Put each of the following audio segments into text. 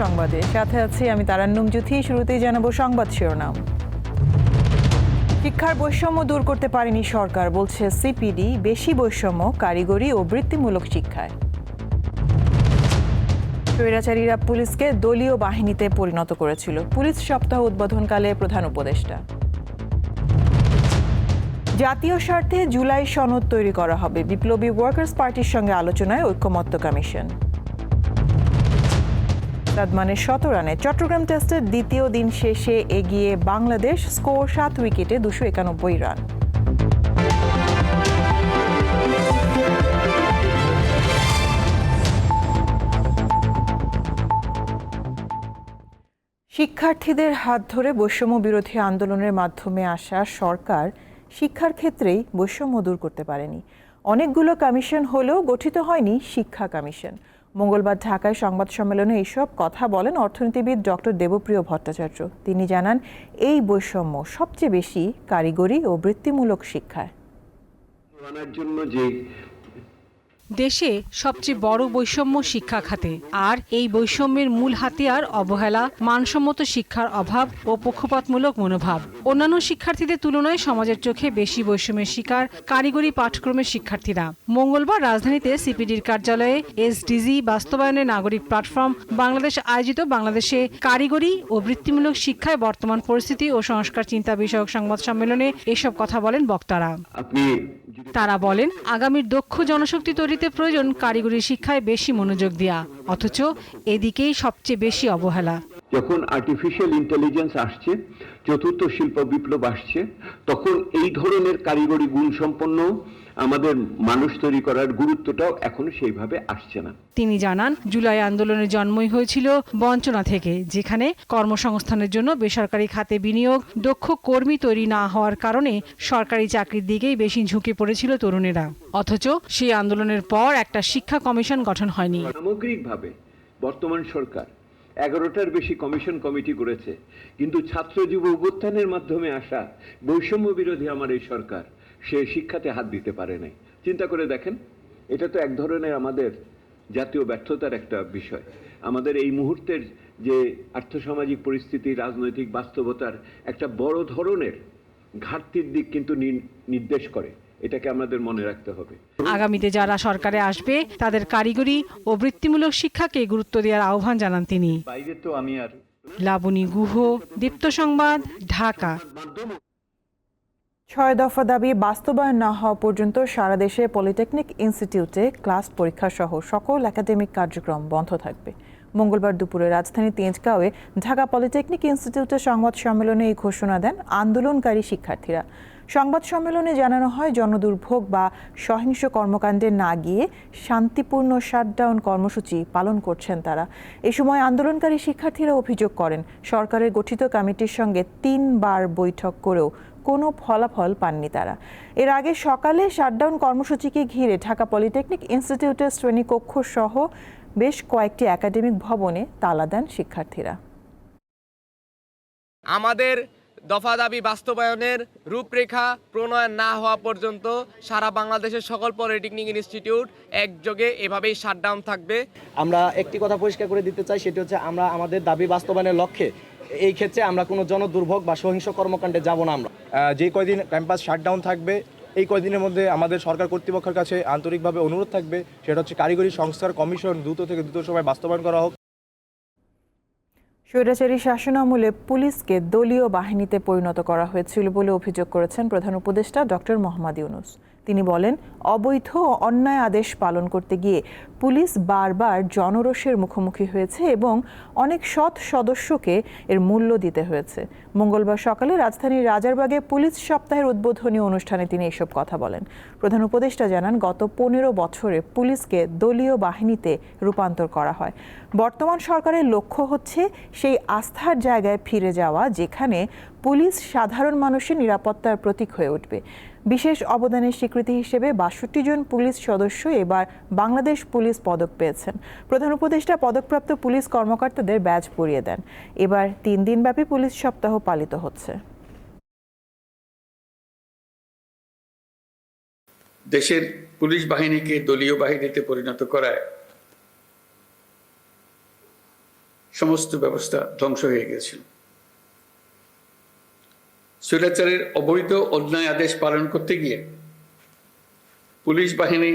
সংবাদে। সাথে আছি আমি তারান্নুম জুথি শুরুতেই জানাব সংবাদ শিরোনাম। শিক্ষার বৈষম্য দূর করতে পারেনি সরকার, বলছে সিপিডি, বেশি বৈষম্য, কারিগরি ও বৃত্তিমূলক শিক্ষায়। স্বৈরাচারীরা পুলিশকে দলীয় বাহিনীতে পরিণত করেছিল। পুলিশ সপ্তাহ উদ্বোধনকালে প্রধান উপদেষ্টা। জাতীয় স্বার্থে জুলাই সনদ তৈরি করা হবে। বিপ্লবী ওয়ার্কার্স পার্টির সঙ্গে আলোচনায় ঐক্যমত্য কমিশন সাদমানের শত রানে। চট্টগ্রাম টেস্টের দ্বিতীয় দিন শেষে এগিয়ে বাংলাদেশ স্কোর সাত উইকেটে দুশো একানব্বই রান। শিক্ষার্থীদের হাত ধরে বৈষম্য বিরোধী আন্দোলনের মাধ্যমে আসা সরকার শিক্ষার ক্ষেত্রেই বৈষম্য দূর করতে পারেনি। অনেকগুলো কমিশন হলেও গঠিত হয়নি শিক্ষা কমিশন। মঙ্গলবার ঢাকায় সংবাদ সম্মেলনে এইসব কথা বলেন অর্থনীতিবিদ ডক্টর দেবপ্রিয় ভট্টাচার্য। তিনি জানান, এই বৈষম্য সবচেয়ে বেশি কারিগরি ও বৃত্তিমূলক শিক্ষায়। জন্য যে দেশে সবচেয়ে বড় বৈষম্য শিক্ষা খাতে। আর এই বৈষম্যের মূল হাতিয়ার অবহেলা, মানসম্মত শিক্ষার অভাব ও পক্ষপাতমূলক মনোভাব। অন্যান্য শিক্ষার্থীদের তুলনায় সমাজের চোখে বেশি বৈষম্যের শিকার কারিগরি পাঠ্যক্রমের শিক্ষার্থীরা। মঙ্গলবার রাজধানীতে সিপিডির কার্যালয়ে এসডিজি বাস্তবায়নে নাগরিক প্ল্যাটফর্ম, বাংলাদেশ আয়োজিত বাংলাদেশে কারিগরি ও বৃত্তিমূলক শিক্ষায় বর্তমান পরিস্থিতি ও সংস্কার চিন্তা বিষয়ক সংবাদ সম্মেলনে এসব কথা বলেন বক্তারা। আপনি তারা বলেন, আগামীর দক্ষ জনশক্তি তৈরিতে প্রয়োজন কারিগরি শিক্ষায় বেশি মনোযোগ দেওয়া অথচ এদিকেই সবচেয়ে বেশি অবহেলা। যখন আর্টিফিশিয়াল ইন্টেলিজেন্স আসছে চতুর্থ শিল্প বিপ্লব আসছে তখন এই ধরনের কারিগরি গুণ সম্পন্ন আমাদের মানুষ তৈরি করার গুরুত্বটাও এখনও সেইভাবে আসছে না। তিনি জানান জুলাই আন্দোলনের জন্মই হয়েছিল বঞ্চনা থেকে যেখানে কর্মসংস্থানের জন্য বেসরকারি খাতে বিনিয়োগ দক্ষ কর্মী তৈরি না হওয়ার কারণে সরকারি চাকরির দিকেই বেশি ঝুঁকে পড়েছিল তরুণেরা। অথচ সেই আন্দোলনের পর একটা শিক্ষা কমিশন গঠন হয়নি। সামগ্রিকভাবে বর্তমান সরকার এগারোটার বেশি কমিশন কমিটি করেছে। কিন্তু ছাত্র যুব অভ্যুত্থানের মাধ্যমে আসা বৈষম্য বিরোধী আমার এই সরকার, সে শিক্ষাতে হাত দিতে পারে নাই। চিন্তা করে দেখেন, এটা তো এক ধরনের আমাদের জাতীয় ব্যর্থতার একটা বিষয়। আমাদের এই মুহূর্তের যে আর্থসামাজিক পরিস্থিতি, রাজনৈতিক বাস্তবতার একটা বড় ধরনের ঘাটতির দিক কিন্তু নির্দেশ করে। এটাকে আমাদের মনে রাখতে হবে। আগামীতে যারা সরকারে আসবে তাদের কারিগরি ও বৃত্তিমূলক শিক্ষাকে গুরুত্ব দেওয়ার আহ্বান জানান তিনি। বাইরে তো আমি আর লাবণী গুহ দীপ্ত সংবাদ ঢাকা। ছয় দফা দাবি বাস্তবায়ন না হওয়া পর্যন্ত সারা দেশে পলিটেকনিক ইনস্টিটিউটে ক্লাস পরীক্ষা সহ সকল একাডেমিক কার্যক্রম বন্ধ থাকবে। মঙ্গলবার দুপুরে রাজধানী তেজগাঁওয়ে ঢাকা পলিটেকনিক ইনস্টিটিউটের সংবাদ সম্মেলনে এই ঘোষণা দেন আন্দোলনকারী শিক্ষার্থীরা। সংবাদ সম্মেলনে জানানো হয়, জনদুর্ভোগ বা সহিংস কর্মকাণ্ডে না গিয়ে শান্তিপূর্ণ শাটডাউন কর্মসূচি পালন করছেন তারা। এ সময় আন্দোলনকারী শিক্ষার্থীরা অভিযোগ করেন, সরকারের গঠিত কমিটির সঙ্গে তিনবার বৈঠক করেও কোনো ফলাফল পাননি তারা। এর আগে সকালে শাটডাউন কর্মসূচিকে ঘিরে ঢাকা পলিটেকনিক ইনস্টিটিউটের শ্রেণীকক্ষ সহ বেশ কয়েকটি একাডেমিক ভবনে তালা দেন শিক্ষার্থীরা। আমাদের দফা দাবি বাস্তবায়নের রূপরেখা প্রণয়ন না হওয়া পর্যন্ত সারা বাংলাদেশের সকল পলিটেকনিক ইনস্টিটিউট একযোগে এভাবেই শাটডাউন থাকবে। আমরা একটি কথা পরিষ্কার করে দিতে চাই সেটি হচ্ছে আমরা আমাদের দাবি বাস্তবায়নের লক্ষ্যে এই ক্ষেত্রে আমরা কোনো জনদুর্ভোগ বা সহিংস কর্মকাণ্ডে যাব না আমরা। যে কয়দিন ক্যাম্পাস শাটডাউন থাকবে এই কয়দিনের মধ্যে আমাদের সরকার কর্তৃপক্ষের কাছে আন্তরিকভাবে অনুরোধ থাকবে সেটা হচ্ছে কারিগরি সংস্কার কমিশন দ্রুত থেকে দ্রুত সময় বাস্তবায়ন করা হোক। স্বৈরাচারী শাসনামলে পুলিশকে দলীয় বাহিনীতে পরিণত করা হয়েছিল বলে অভিযোগ করেছেন প্রধান উপদেষ্টা ডক্টর মোহাম্মদ ইউনুস। তিনি বলেন, অবৈধ ও অন্যায় আদেশ পালন করতে গিয়ে পুলিশ বারবার জনরোষের মুখোমুখি হয়েছে এবং অনেক সৎ সদস্যকে এর মূল্য দিতে হয়েছে। মঙ্গলবার সকালে রাজধানীর রাজারবাগে পুলিশ সপ্তাহের উদ্বোধনী অনুষ্ঠানে তিনি এসব কথা বলেন। প্রধান উপদেষ্টা জানান, গত পনেরো বছরে পুলিশকে দলীয় বাহিনীতে রূপান্তর করা হয়। বর্তমান সরকারের লক্ষ্য হচ্ছে সেই আস্থার জায়গায় ফিরে যাওয়া, যেখানে পুলিশ সাধারণ মানুষের নিরাপত্তার প্রতীক হয়ে উঠবে। বিশেষ অবদানের স্বীকৃতি হিসেবে বাষট্টি জন পুলিশ সদস্য এবার বাংলাদেশ পুলিশ পদক পেয়েছেন। প্রধান উপদেষ্টা, পদকপ্রাপ্ত পুলিশ কর্মকর্তাদের ব্যাজ পরিয়ে দেন। এবার তিন দিনব্যাপী পুলিশ সপ্তাহ পালিত হচ্ছে। দেশের পুলিশ বাহিনীকে দলীয় বাহিনীতে পরিণত করায় সমস্ত ব্যবস্থা ধ্বংস হয়ে গেছিল স্বৈরাচারের অবৈধ অন্যায় আদেশ পালন করতে গিয়ে পুলিশ বাহিনী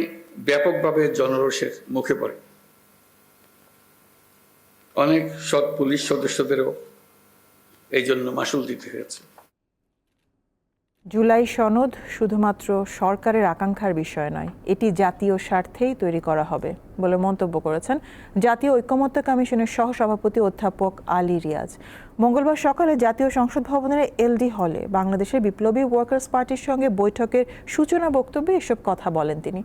ব্যাপকভাবে জনরোষের মুখে পড়ে। অনেক সৎ পুলিশ সদস্যদেরও এই জন্য মাসুল দিতে হয়েছে। জুলাই সনদ শুধুমাত্র সরকারের আকাঙ্ক্ষার বিষয় নয়, এটি জাতীয় স্বার্থেই তৈরি করা হবে। বলে মন্তব্য করেছেন জাতীয় ঐকমত্য কমিশনের সহসভাপতি অধ্যাপক আলী রিয়াজ। মঙ্গলবার সকালে জাতীয় সংসদ ভবনের এলডি হলে বাংলাদেশের বিপ্লবী ওয়ার্কার্স পার্টির সঙ্গে বৈঠকের সূচনা বক্তব্যে এসব কথা বলেন তিনি।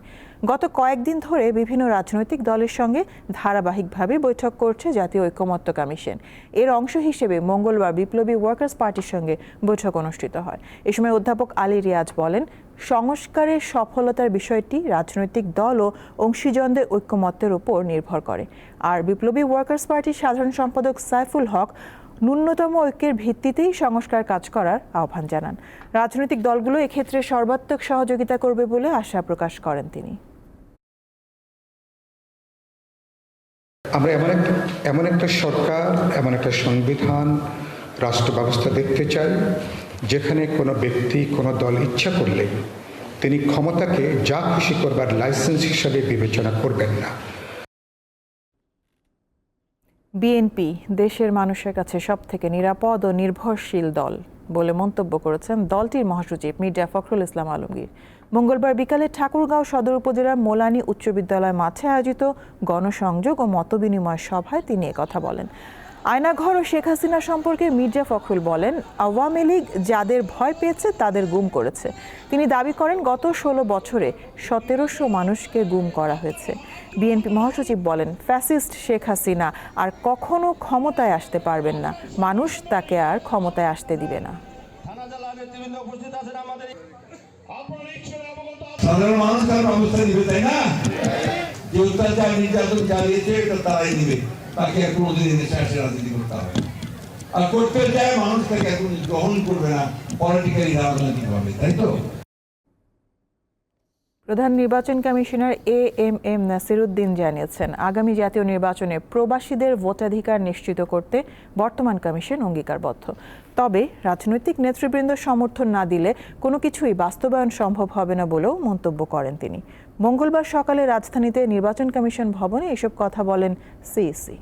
গত কয়েকদিন ধরে বিভিন্ন রাজনৈতিক দলের সঙ্গে ধারাবাহিকভাবে বৈঠক করছে জাতীয় ঐকমত্য কমিশন। এর অংশ হিসেবে মঙ্গলবার বিপ্লবী ওয়ার্কার্স পার্টির সঙ্গে বৈঠক অনুষ্ঠিত হয়। এ সময় অধ্যাপক আলী রিয়াজ বলেন সংস্কারের সফলতার বিষয়টি রাজনৈতিক দল ও অংশীজনদের ঐক্যমত্যের উপর নির্ভর করে। আর বিপ্লবী ওয়ার্কার্স পার্টির সাধারণ সম্পাদক সাইফুল হক ন্যূনতম ঐক্যের ভিত্তিতেই সংস্কার কাজ করার আহ্বান জানান। রাজনৈতিক দলগুলো এক্ষেত্রে সর্বাত্মক সহযোগিতা করবে বলে আশা প্রকাশ করেন তিনি। আমরা এমন একটা এমন একটা সরকার, এমন একটা সংবিধান রাষ্ট্র ব্যবস্থা দেখতে চাই। যেখানে কোনো ব্যক্তি, কোনো দল ইচ্ছা করলে তিনি ক্ষমতাকে যা খুশি করবার লাইসেন্স হিসাবে বিবেচনা করবেন না। বিএনপি, দেশের মানুষের কাছে সবথেকে নিরাপদ ও নির্ভরশীল দল বলে মন্তব্য করেছেন দলটির মহাসচিব মির্জা ফখরুল ইসলাম আলমগীর। মঙ্গলবার বিকালে ঠাকুরগাঁও সদর উপজেলার মোলানী উচ্চ বিদ্যালয় মাঠে আয়োজিত গণসংযোগ ও মতবিনিময় সভায় তিনি কথা বলেন। আয়নাঘর ও শেখ হাসিনা সম্পর্কে মির্জা ফখরুল বলেন আওয়ামী লীগ যাদের ভয় পেয়েছে তাদের গুম করেছে। তিনি দাবি করেন গত ষোলো বছরে সতেরোশো মানুষকে গুম করা হয়েছে। বিএনপি মহাসচিব বলেন ফ্যাসিস্ট শেখ হাসিনা আর কখনো ক্ষমতায় আসতে পারবেন না। মানুষ তাকে আর ক্ষমতায় আসতে দিবে না। সাধারণ মানুষ তার ব্যবস্থা নিবে তাই না? যে অত্যাচার নির্যাতন চালিয়েছে এটা তারাই নিবে। তাকে কোনোদিন দেশে আসে রাজনীতি করতে হবে আর করতে চায় মানুষ তাকে এখন গ্রহণ করবে না পলিটিক্যালি রাজনৈতিক ভাবে, তাই তো? প্রধান নির্বাচন commissioner A M M Nasiruddin জানিয়েছেন, আগামী জাতীয় নির্বাচনে প্রবাসীদের ভোটাধিকার নিশ্চিত করতে বর্তমান কমিশন অঙ্গীকারবদ্ধ। তবে রাজনৈতিক নেতৃবৃন্দ সমর্থন না দিলে কোনো কিছুই বাস্তবায়ন সম্ভব হবে না বলেও মন্তব্য করেন তিনি। মঙ্গলবার সকালে রাজধানীতে নির্বাচন কমিশন ভবনে এসব কথা বলেন সিইসি।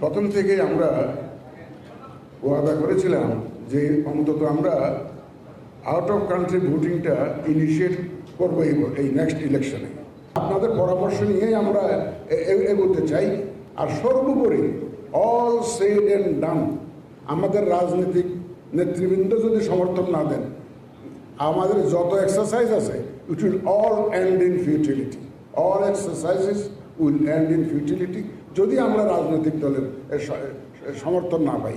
প্রথম থেকে আমরা ওয়াদা করেছিলাম যে অন্তত আমরা আউট অফ কান্ট্রি ভোটিংটা ইনিশিয়েট করব এই নেক্সট ইলেকশনে আপনাদের পরামর্শ নিয়েই আমরা এগোতে চাই। আর সর্বোপরি অল সেড অ্যান্ড ডান আমাদের রাজনৈতিক নেতৃবৃন্দ যদি সমর্থন না দেন আমাদের যত এক্সারসাইজ আছে it will all end in futility all exercises will end in futility যদি আমরা রাজনৈতিক দলের সমর্থন না পাই।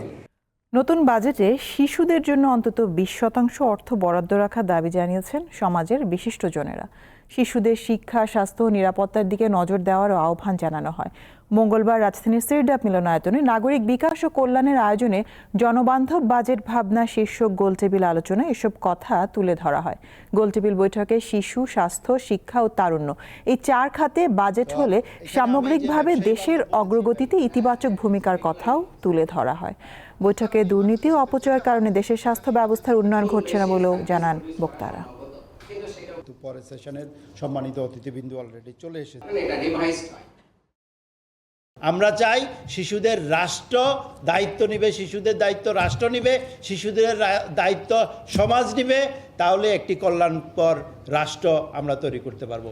নতুন বাজেটে শিশুদের জন্য অন্তত বিশ শতাংশ অর্থ বরাদ্দ রাখার দাবি জানিয়েছেন সমাজের বিশিষ্টজনেরা। শিশুদের শিক্ষা, স্বাস্থ্য ও নিরাপত্তার দিকে নজর দেওয়ারও আহ্বান জানানো হয়। মঙ্গলবার রাজধানীর সিরডাপ মিলনায়তনে নাগরিক বিকাশ ও কল্যাণের আয়োজনে জনবান্ধব বাজেট ভাবনা শীর্ষক গোলটেবিল আলোচনায় এসব কথা তুলে ধরা হয়। গোলটেবিল বৈঠকে শিশু স্বাস্থ্য শিক্ষা ও তারুণ্য এই চার খাতে বাজেট হলে সামগ্রিকভাবে দেশের অগ্রগতিতে ইতিবাচক ভূমিকার কথাও তুলে ধরা হয়। বৈঠকে দুর্নীতি ও অপচয়ের কারণে দেশের স্বাস্থ্য ব্যবস্থার উন্নয়ন ঘটছে না বলেও জানান বক্তারা। পরের সেশনের সম্মানিত অতিথিবৃন্দু অলরেডি চলে এসেছে। আমরা চাই শিশুদের রাষ্ট্র দায়িত্ব নিবে, শিশুদের দায়িত্ব রাষ্ট্র নিবে, শিশুদের দায়িত্ব সমাজ নিবে, তাহলে একটি কল্যাণপর রাষ্ট্র আমরা তৈরি করতে পারব।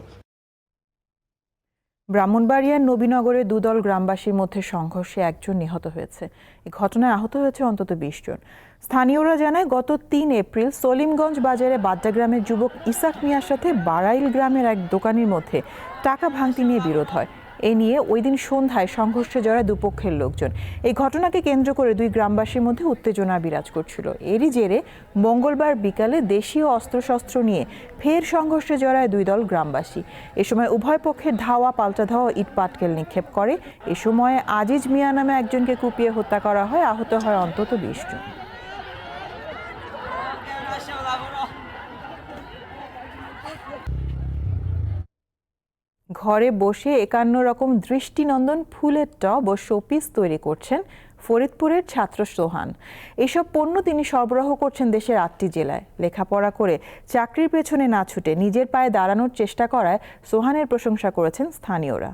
ব্রাহ্মণবাড়িয়ার নবীনগরে দুদল গ্রামবাসীর মধ্যে সংঘর্ষে একজন নিহত হয়েছে। এই ঘটনায় আহত হয়েছে অন্তত বিশ জন। স্থানীয়রা জানায়, গত তিন এপ্রিল সলিমগঞ্জ বাজারে বাড্ডা গ্রামের যুবক ইসাক মিয়ার সাথে বারাইল গ্রামের এক দোকানের মধ্যে টাকা ভাঙতি নিয়ে বিরোধ হয়। এ নিয়ে ওই দিন সন্ধ্যায় সংঘর্ষে জড়ায় দুপক্ষের লোকজন। এই ঘটনাকে কেন্দ্র করে দুই গ্রামবাসীর মধ্যে উত্তেজনা বিরাজ করছিল। এরই জেরে মঙ্গলবার বিকালে দেশীয় অস্ত্রশস্ত্র নিয়ে ফের সংঘর্ষে জড়ায় দুই দল গ্রামবাসী। এ সময় উভয় পক্ষের ধাওয়া পাল্টা ধাওয়া ইট পাটকেল নিক্ষেপ করে। এ সময় আজিজ মিয়া নামে একজনকে কুপিয়ে হত্যা করা হয়। আহত হয় অন্তত বিশ জন। ঘরে বসে একান্ন রকম দৃষ্টিনন্দন ফুলের টব ও শোপিস তৈরি করছেন ফরিদপুরের ছাত্র সোহান। এসব পণ্য তিনি সরবরাহ করছেন দেশের আটটি জেলায়। লেখাপড়া করে চাকরির পেছনে না ছুটে নিজের পায়ে দাঁড়ানোর চেষ্টা করায় সোহানের প্রশংসা করেছেন স্থানীয়রা।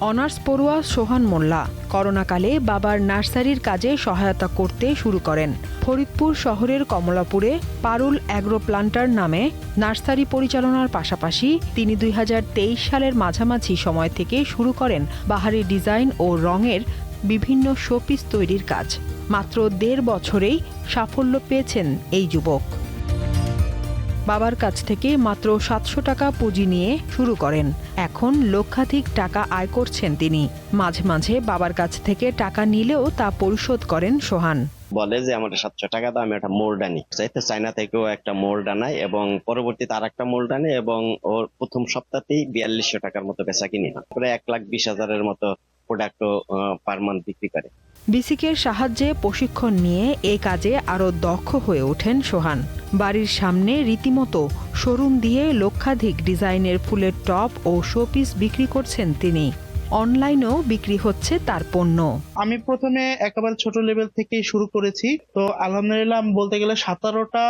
অনার্স পড়ুয়া সোহান মোল্লা। করোনাকালে বাবার নার্সারির কাজে সহায়তা করতে শুরু করেন। ফরিদপুর শহরের কমলাপুরে পারুল অ্যাগ্রো প্লান্টার নামে নার্সারি পরিচালনার পাশাপাশি তিনি দুই হাজার তেইশ সালের মাঝামাঝি সময় থেকে শুরু করেন বাহারি ডিজাইন ও রঙের বিভিন্ন শোপিস তৈরির কাজ। মাত্র দেড় বছরেই সাফল্য পেয়েছেন এই যুবক। বাবার কাছ থেকে মাত্র সাতশো টাকা পুঁজি নিয়ে শুরু করেন। এখন লক্ষাধিক টাকা আয় করছেন তিনি। মাঝে মাঝে বাবার কাছ থেকে টাকা নিলেও তা পরিশোধ করেন সোহান। বলে যে আমার সাতশো টাকা দাম একটা মোল্ড আনি। চাইতে চায়না থেকেও একটা মোল্ড আনাই এবং পরবর্তীতে আর একটা মোল্ড আনে এবং ওর প্রথম সপ্তাহতেই বিয়াল্লিশশো টাকার মতো বেচা কিনি প্রায় এক লাখ বিশ হাজারের মতো প্রোডাক্টও পার মান্থ বিক্রি করে। বিসিকের সাহায্যে প্রশিক্ষণ নিয়ে এ কাজে আরও দক্ষ হয়ে ওঠেন সোহান। বাড়ির সামনে রীতিমতো শোরুম দিয়ে লক্ষাধিক ডিজাইনের ফুলের টপ ও শোপিস বিক্রি করছেন তিনি। অনলাইনেও বিক্রি হচ্ছে তার পণ্য। আমি প্রথমে একেবারে ছোট লেভেল থেকেই শুরু করেছি। তো আলহামদুলিল্লাহ বলতে গেলে সতেরোটা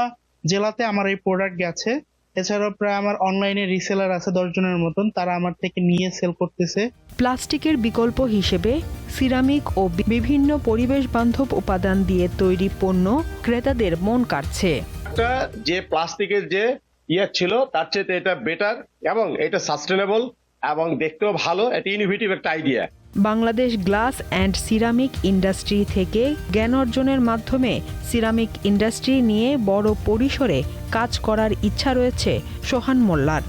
জেলাতে আমার এই প্রোডাক্ট গেছে। এছাড়াও প্রায় আমার অনলাইনে রিসেলার আছে দশ জনের মতন তারা আমার থেকে নিয়ে সেল করতেছে। প্লাস্টিকের বিকল্প হিসেবে সিরামিক ও বিভিন্ন পরিবেশ বান্ধব উপাদান দিয়ে তৈরি পণ্য ক্রেতাদের মন কাড়ছে। একটা যে প্লাস্টিকের যে ইয়ে ছিল তার চেয়ে এটা বেটার এবং এটা সাস্টেনেবল এবং দেখতেও ভালো এটা ইনোভেটিভ একটা idea Bangladesh glass and ceramic industry থেকে জ্ঞান অর্জনের মাধ্যমে সিরামিক ইন্ডাস্ট্রি নিয়ে বড় পরিসরে কাজ করার ইচ্ছা রয়েছে সোহান মোল্লার।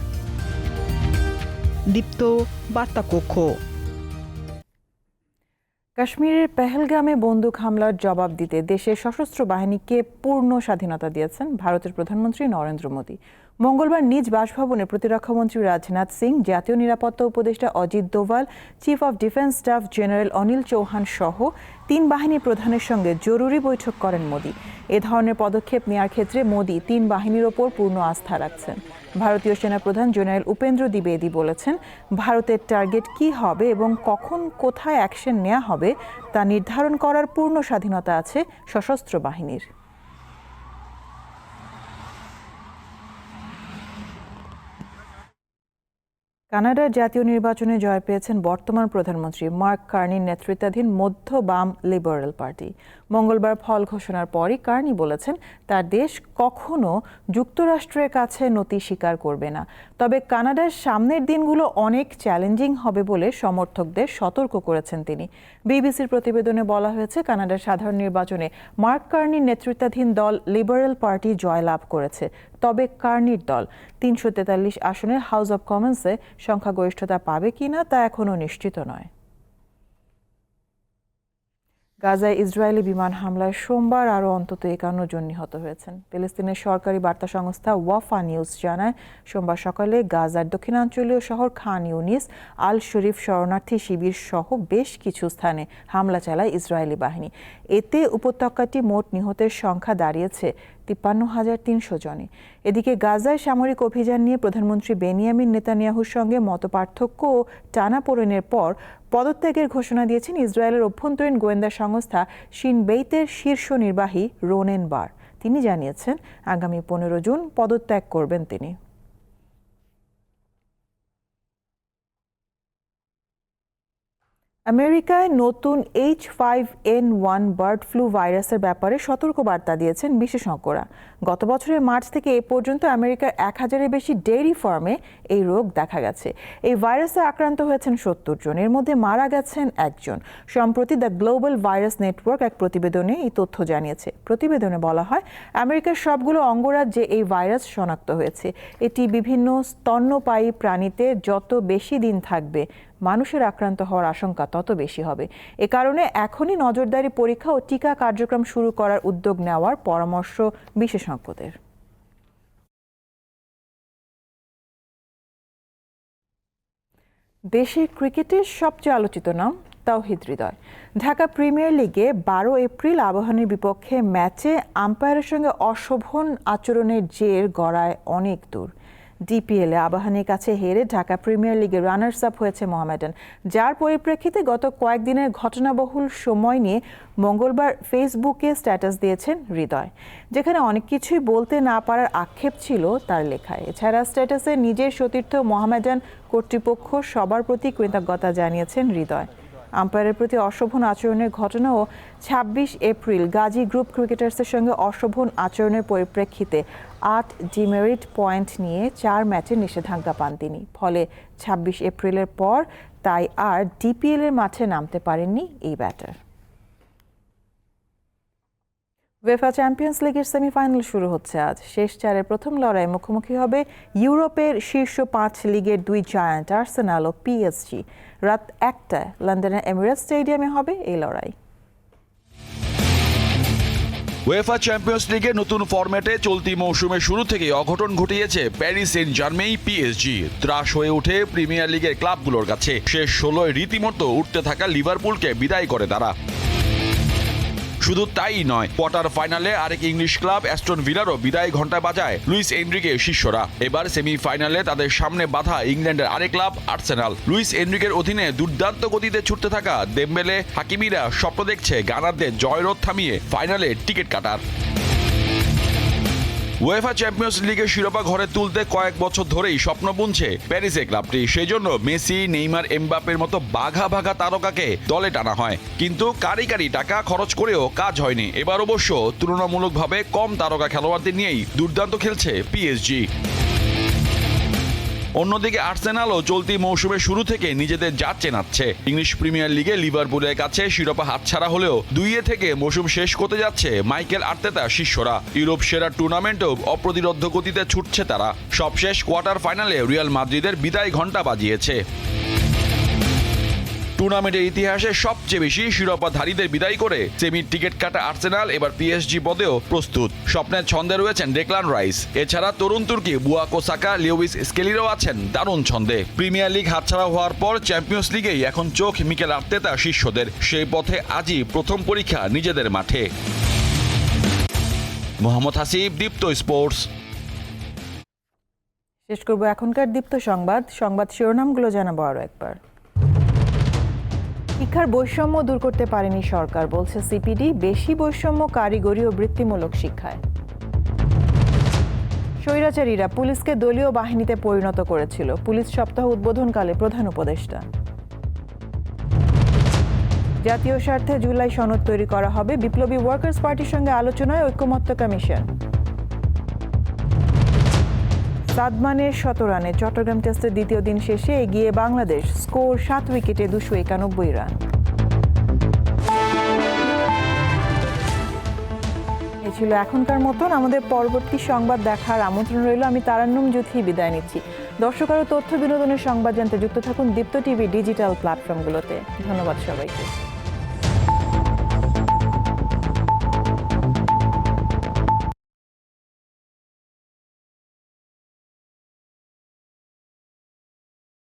দীপ্ত বার্তাকক্ষ। কাশ্মীরের পেহেলগামে বন্দুক হামলার জবাব দিতে দেশের সশস্ত্র বাহিনীকে পূর্ণ স্বাধীনতা দিয়েছেন ভারতের প্রধানমন্ত্রী নরেন্দ্র মোদী। মঙ্গলবার নিজ বাসভবনে প্রতিরক্ষামন্ত্রী রাজনাথ সিং, জাতীয় নিরাপত্তা উপদেষ্টা Ajit Doval chief of defence staff general Anil Chauhan সহ তিন বাহিনী প্রধানের সঙ্গে জরুরি বৈঠক করেন মোদী। এ ধরনের পদক্ষেপ নেওয়ার ক্ষেত্রে মোদী তিন বাহিনীর ওপর পূর্ণ আস্থা রাখছেন। ভারতীয় সেনাপ্রধান জেনারেল উপেন্দ্র দ্বিবেদী বলেছেন, ভারতের টার্গেট কি হবে এবং কখন কোথায় অ্যাকশন নেওয়া হবে তা নির্ধারণ করার পূর্ণ স্বাধীনতা আছে সশস্ত্র বাহিনীর। কানাডার জাতীয় নির্বাচনে জয় পেয়েছেন বর্তমান প্রধানমন্ত্রী মার্ক কার্নির নেতৃত্বাধীন মধ্য বাম লিবারেল পার্টি। মঙ্গলবার ফল ঘোষণার পরই কার্নি বলেছেন, তার দেশ কখনো যুক্তরাষ্ট্রের কাছে নতি স্বীকার করবে না। তবে কানাডার সামনের দিনগুলো অনেক চ্যালেঞ্জিং হবে বলে সমর্থকদের সতর্ক করেছেন তিনি। বিবিসির প্রতিবেদনে বলা হয়েছে, কানাডার সাধারণ নির্বাচনে মার্ক কার্নির নেতৃত্বাধীন দল লিবারেল পার্টি জয়লাভ করেছে। তবে কার্নির দল তিনশো তেতাল্লিশ আসনের হাউস অব কমন্সে সংখ্যাগরিষ্ঠতা পাবে কিনা তা এখনও নিশ্চিত নয়। গাজায় ইসরায়েলি বিমান হামলায় সোমবার আরও অন্তত একান্ন জন নিহত হয়েছেন। ফিলিস্তিনের সরকারি বার্তা সংস্থা ওয়াফা নিউজ জানায়, সোমবার সকালে গাজার দক্ষিণাঞ্চলীয় শহর খান ইউনিস আল শরীফ শরণার্থী শিবির সহ বেশ কিছু স্থানে হামলা চালায় ইসরায়েলি বাহিনী। এতে উপত্যকাটি মোট নিহতের সংখ্যা দাঁড়িয়েছে তিপ্পান্ন হাজার তিনশো জনে এদিকে গাজায় সামরিক অভিযান নিয়ে প্রধানমন্ত্রী বেনিয়ামিন নেতানিয়াহুর সঙ্গে মতপার্থক্য ও টানাপোড়েনের পর পদত্যাগের ঘোষণা দিয়েছেন ইসরায়েলের অভ্যন্তরীণ গোয়েন্দা সংস্থা শিনবেইতের শীর্ষ নির্বাহী রোনেন বার। তিনি জানিয়েছেন, আগামী পনেরো জুন পদত্যাগ করবেন তিনি। আমেরিকায় নতুন H five N one bird flu ভাইরাসের ব্যাপারে সতর্কবার্তা দিয়েছেন বিশেষজ্ঞরা। গত বছরের মার্চ থেকে এ পর্যন্ত আমেরিকার এক হাজারের বেশি ডেইরি ফার্মে এই রোগ দেখা গেছে। এই ভাইরাসে আক্রান্ত হয়েছেন সত্তর জন। এর মধ্যে মারা গেছেন একজন। সম্প্রতি দ্য গ্লোবাল ভাইরাস নেটওয়ার্ক এক প্রতিবেদনে এই তথ্য জানিয়েছে। প্রতিবেদনে বলা হয়, আমেরিকার সবগুলো অঙ্গরাজ্যে এই ভাইরাস শনাক্ত হয়েছে। এটি বিভিন্ন স্তন্যপায়ী প্রাণীতে যত বেশি দিন থাকবে, মানুষের আক্রান্ত হওয়ার আশঙ্কা তত বেশি হবে। এ কারণে এখনই নজরদারি পরীক্ষা ও টিকা কার্যক্রম শুরু করার উদ্যোগ নেওয়ার পরামর্শ বিশেষজ্ঞদের দেশের ক্রিকেটের সবচেয়ে আলোচিত নাম তাওহিদ হৃদয়। ঢাকা প্রিমিয়ার লিগে বারো এপ্রিল আবাহনীর বিপক্ষে ম্যাচে আম্পায়ারের সঙ্গে অশোভন আচরণের জের গড়ায় অনেক দূর। ডিপিএলে আবাহনীর কাছে হেরে ঢাকা প্রিমিয়ার লিগে রানার্স আপ হয়েছে মোহামেডান। যার পরিপ্রেক্ষিতে গত কয়েকদিনের ঘটনাবহুল সময় নিয়ে মঙ্গলবার ফেসবুকে স্ট্যাটাস দিয়েছেন হৃদয়। যেখানে অনেক কিছুই বলতে না পারার আক্ষেপ ছিল তার লেখায়। এছাড়া স্ট্যাটাসে নিজের সতীর্থ মোহামেডান কর্তৃপক্ষ সবার প্রতি কৃতজ্ঞতা জানিয়েছেন হৃদয়। আম্পায়ারের প্রতি অশোভন আচরণের ঘটনাও ও ছাব্বিশ এপ্রিল গাজী গ্রুপ ক্রিকেটার্সের সঙ্গে অশোভন আচরণের পরিপ্রেক্ষিতে আট ডিমেরিট পয়েন্ট নিয়ে চার ম্যাচে নিষেধাজ্ঞা পান তিনি। ফলে ছাব্বিশ এপ্রিলের পর তাই আর ডিপিএল এর মাঠে নামতে পারেননি এই ব্যাটার। ওয়েফা চ্যাম্পিয়ন্স লিগের সেমিফাইনাল শুরু হচ্ছে আজ। শেষ চারের প্রথম লড়াই মুখোমুখি হবে ইউরোপের শীর্ষ পাঁচ লিগের দুই জায়ান্ট, আর্সেনাল ও পিএসজি। রাত একটায় লন্ডনের এমিরেটস স্টেডিয়ামে হবে এই লড়াই। ওয়েফা চ্যাম্পিয়ন্স লিগের নতুন ফরম্যাটে চলতি মৌসুমে শুরু থেকে অঘটন ঘটিয়েছে প্যারিস সেন্ট জার্মেই পিএসজি ত্রাস হয়ে ওঠে প্রিমিয়ার লিগের ক্লাবগুলোর কাছে। শেষ ষোলোয় রীতিমতো উঠতে থাকা লিভারপুলকে বিদায় করে তারা। শুধু তাই নয় কোয়ার্টার ফাইনালে আরেক ইংলিশ ক্লাব অ্যাস্টন ভিলারও বিদায় ঘন্টায় বাজায় লুইস এনরিকে শিষ্যরা। এবার সেমিফাইনালে তাদের সামনে বাধা ইংল্যান্ডের আরেক ক্লাব আর্সেনাল লুইস এনরিকের অধীনে দুর্দান্ত গতিতে ছুটতে থাকা দেমবেলে, হাকিমিরা স্বপ্ন দেখছে গানারদের জয়রথ থামিয়ে ফাইনালে টিকিট কাটার। ওয়েফা চ্যাম্পিয়ন্স লিগের শিরোপা ঘরে তুলতে কয়েক বছর ধরেই স্বপ্ন বুনছে প্যারিসে ক্লাবটি সেই জন্য মেসি, নেইমার এমবাপের মতো বাঘা ভাঘা তারকাকে দলে টানা হয়। কিন্তু কারি কারি টাকা খরচ করেও কাজ হয়নি। এবার অবশ্য তুলনামূলকভাবে কম তারকা খেলোয়াড়দের নিয়েই দুর্দান্ত খেলছে পিএসজি অন্যদিকে আর্সেনালও চলতি মৌসুমে শুরু থেকে নিজেদের জাত চেনাচ্ছে। ইংলিশ প্রিমিয়ার লিগে লিভারপুলের কাছে শিরোপা হাতছাড়া হলেও দুইয়ে থেকে মৌসুম শেষ করতে যাচ্ছে মাইকেল আর্তেতা শিষ্যরা। ইউরোপ সেরা টুর্নামেন্টও অপ্রতিরোধ গতিতে ছুটছে তারা। সবশেষ কোয়ার্টার ফাইনালে রিয়াল মাদ্রিদের বিদায় ঘণ্টা বাজিয়েছে। টুর্নামেন্টের ইতিহাসে সবচেয়ে বেশি শিরোপাধারীদের বিদায় করে সেমির টিকিট কাটা আর্সেনাল, এবার পিএসজি পদেও প্রস্তুত। স্বপ্নের ছন্দে রয়েছেন ডেকলান রাইস। এছাড়া তরুণ তুর্কি বুয়াকো সাকা লিওবিস স্কেলিরও আছেন দারুণ ছন্দে। প্রিমিয়ার লিগ হাতছাড়া হওয়ার পর চ্যাম্পিয়ন্স লিগেই এখন চোখ মিকেল আর্তেতা শিষ্যদের। সেই পথে আজই প্রথম পরীক্ষা নিজেদের মাঠে। মোহাম্মদ হাসিব, দীপ্ত স্পোর্টস। শেষ করব এখনকার দীপ্ত সংবাদ। সংবাদ শিরোনামগুলো জানাব আরও একবার। শিক্ষার বৈষম্য দূর করতে পারেনি সরকার, বলছে সিপিডি, বেশি বৈষম্য কারিগরি ও বৃত্তিমূলক শিক্ষায়। স্বৈরাচারীরা পুলিশকে দলীয় বাহিনীতে পরিণত করেছিল। পুলিশ সপ্তাহ উদ্বোধনকালে প্রধান উপদেষ্টা। জাতীয় স্বার্থে জুলাই সনদ তৈরি করা হবে। বিপ্লবী ওয়ার্কার্স পার্টির সঙ্গে আলোচনায় ঐক্যমত্য কমিশন সাদমানের শত রানে চট্টগ্রাম টেস্টের দ্বিতীয় দিন শেষে এগিয়ে বাংলাদেশ স্কোর সাত উইকেটে দুশো একানব্বই রান। এ ছিল এখনকার মতন। আমাদের পরবর্তী সংবাদ দেখার আমন্ত্রণ রইল। আমি তারান্নুম যুথি বিদায় নিচ্ছি। দর্শক আরও তথ্য বিনোদনের সংবাদ জানতে যুক্ত থাকুন দীপ্ত টিভি ডিজিটাল প্ল্যাটফর্মগুলোতে। ধন্যবাদ সবাইকে।